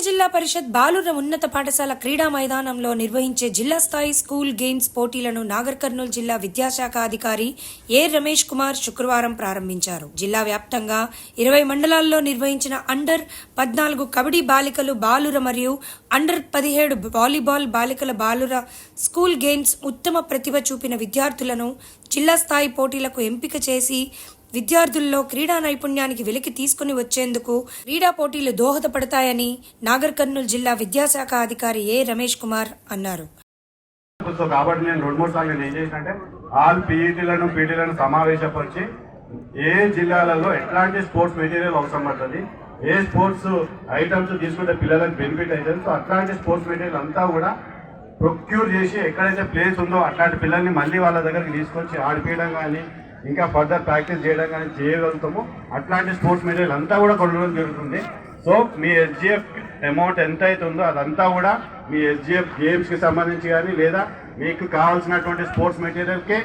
జిల్లా పరిషత్ బాలుర ఉన్నత పాఠశాల క్రీడా మైదానంలో నిర్వహించే జిల్లా స్థాయి స్కూల్ గేమ్స్ పోటీలను నాగర్ కర్నూలు జిల్లా విద్యాశాఖ అధికారి ఏ రమేష్ కుమార్ శుక్రవారం ప్రారంభించారు. జిల్లా వ్యాప్తంగా ఇరవై మండలాల్లో నిర్వహించిన అండర్ పద్నాలుగు కబడ్డీ బాలికలు బాలుర మరియు అండర్ పదిహేడు వాలీబాల్ బాలికల బాలుర స్కూల్ గేమ్స్ ఉత్తమ ప్రతిభ చూపిన విద్యార్థులను జిల్లా స్థాయి పోటీలకు ఎంపిక చేసి విద్యార్థుల్లో క్రీడా నైపుణ్యానికి వెలికి తీసుకుని వచ్చేందుకు క్రీడా పోటీలు దోహదపడతాయని నాగర్ కర్నూలు జిల్లా విద్యాశాఖ అధికారి ఏ రమేష్ కుమార్ అన్నారు. సో కాబట్టి నేను రెండు మూడు సార్లు నేను ఏం చేసినంటే ఆల్ పీఈటీలను పీటీలను సమావేశపరిచి ఏ జిల్లాలలో ఎట్లాంటి స్పోర్ట్స్ మెటీరియల్ అవసరం పడుతుంది ఏ స్పోర్ట్స్ ఐటమ్స్ తీసుకుంటే పిల్లలకు బెనిఫిట్ అవుతుంది సో అట్లాంటి స్పోర్ట్స్ మెటీరియల్ అంతా కూడా ప్రొక్యూర్ చేసి ఎక్కడైతే ప్లేస్ ఉందో అట్లాంటి పిల్లల్ని మళ్ళీ వాళ్ళ దగ్గరికి తీసుకొచ్చి ఆడిపించడం కానీ ఇంకా ఫర్దర్ ప్రాక్టీస్ చేయడం కానీ చేయగలుగుతాము. అట్లాంటి స్పోర్ట్స్ మెటీరియల్ అంతా కూడా కొనడం జరుగుతుంది. సో మీ ఎస్జిఎఫ్ అమౌంట్ ఎంత అయితే ఉందో అదంతా కూడా మీ ఎస్జిఎఫ్ గేమ్స్కి సంబంధించి కానీ లేదా మీకు కావాల్సినటువంటి స్పోర్ట్స్ మెటీరియల్కి